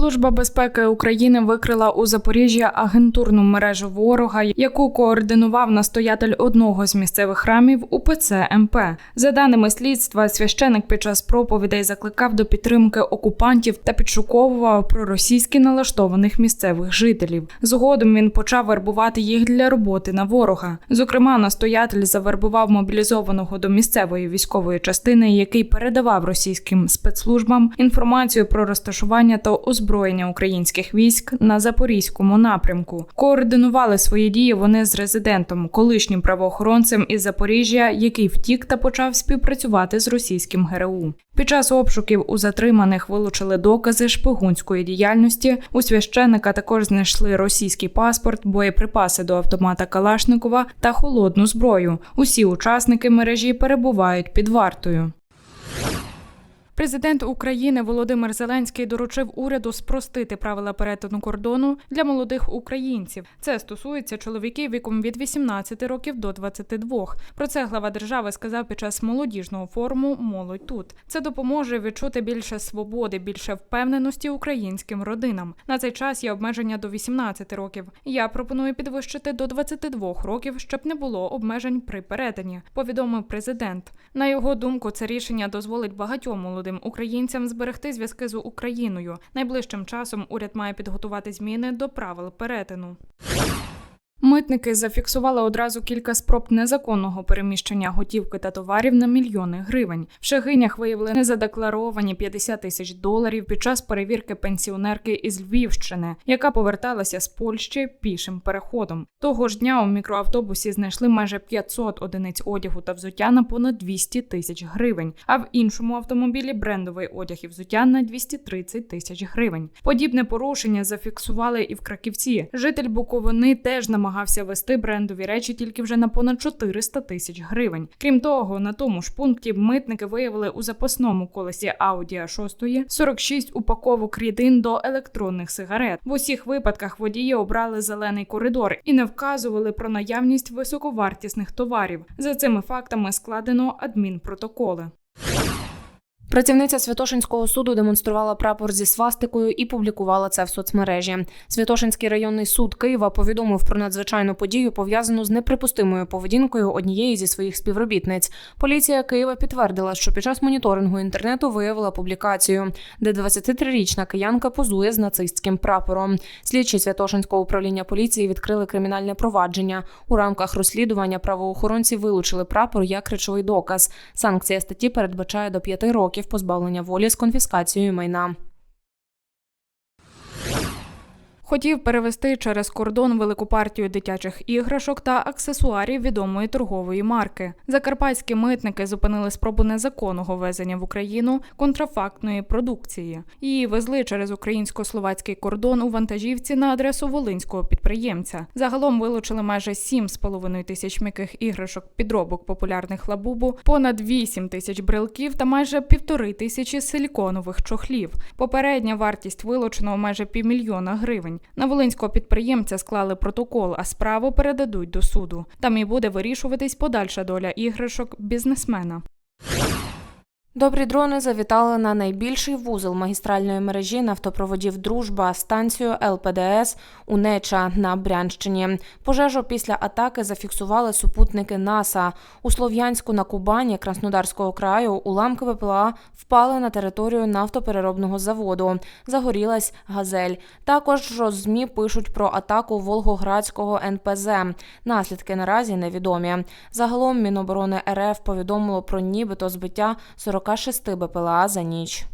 Служба безпеки України викрила у Запоріжжі агентурну мережу ворога, яку координував настоятель одного з місцевих храмів УПЦ МП. За даними слідства, священик під час проповідей закликав до підтримки окупантів та підшуковував проросійськи налаштованих місцевих жителів. Згодом він почав вербувати їх для роботи на ворога. Зокрема, настоятель завербував мобілізованого до місцевої військової частини, який передавав російським спецслужбам інформацію про розташування та озброєння українських військ на запорізькому напрямку. Координували свої дії вони з резидентом, колишнім правоохоронцем із Запоріжжя, який втік та почав співпрацювати з російським ГРУ. Під час обшуків у затриманих вилучили докази шпигунської діяльності. У священика також знайшли російський паспорт, боєприпаси до автомата Калашникова та холодну зброю. Усі учасники мережі перебувають під вартою. Президент України Володимир Зеленський доручив уряду спростити правила перетину кордону для молодих українців. Це стосується чоловіків віком від 18 років до 22. Про це глава держави сказав під час молодіжного форуму Молодь тут. Це допоможе відчути більше свободи, більше впевненості українським родинам. На цей час є обмеження до 18 років. Я пропоную підвищити до 22 років, щоб не було обмежень при перетині. Повідомив президент. На його думку, це рішення дозволить багатьом молодим українцям зберегти зв'язки з Україною. Найближчим часом уряд має підготувати зміни до правил перетину. Митники зафіксували одразу кілька спроб незаконного переміщення готівки та товарів на мільйони гривень. В Шегинях виявили незадекларовані 50 тисяч доларів під час перевірки пенсіонерки із Львівщини, яка поверталася з Польщі пішим переходом. Того ж дня у мікроавтобусі знайшли майже 500 одиниць одягу та взуття на понад 200 тисяч гривень. А в іншому автомобілі брендовий одяг і взуття на 230 тисяч гривень. Подібне порушення зафіксували і в Краківці. Житель Буковини теж намагався намагався вести брендові речі тільки вже на понад 400 тисяч гривень. Крім того, на тому ж пункті митники виявили у запасному колесі Audi A6 46 упаковок рідин до електронних сигарет. В усіх випадках водії обрали зелений коридор і не вказували про наявність високовартісних товарів. За цими фактами складено адмінпротоколи. Працівниця Святошинського суду демонструвала прапор зі свастикою і публікувала це в соцмережі. Святошинський районний суд Києва повідомив про надзвичайну подію, пов'язану з неприпустимою поведінкою однієї зі своїх співробітниць. Поліція Києва підтвердила, що під час моніторингу інтернету виявила публікацію, де 23-річна киянка позує з нацистським прапором. Слідчі Святошинського управління поліції відкрили кримінальне провадження. У рамках розслідування правоохоронці вилучили прапор як речовий доказ. Санкція статті передбачає до 5 років років позбавлення волі з конфіскацією майна. Хотів перевести через кордон велику партію дитячих іграшок та аксесуарів відомої торгової марки. Закарпатські митники зупинили спробу незаконного везення в Україну контрафактної продукції. Її везли через українсько-словацький кордон у вантажівці на адресу волинського підприємця. Загалом вилучили майже 7,5 тисяч м'яких іграшок підробок популярних лабубу, понад 8 тисяч брелків та майже півтори тисячі силіконових чохлів. Попередня вартість вилученого майже півмільйона гривень. На волинського підприємця склали протокол, а справу передадуть до суду. Там і буде вирішуватись подальша доля іграшок бізнесмена. Добрі дрони завітали на найбільший вузол магістральної мережі нафтопроводів Дружба станцію ЛПДС Унеча на Брянщині. Пожежу після атаки зафіксували супутники НАСА у Слов'янську на Кубані Краснодарського краю. Уламки ВПЛА впали на територію нафтопереробного заводу. Загорілась газель. Також змі пишуть про атаку Волгоградського НПЗ. Наслідки наразі невідомі. Загалом Міноборони РФ повідомило про нібито збиття 40 46 БПЛА за ніч.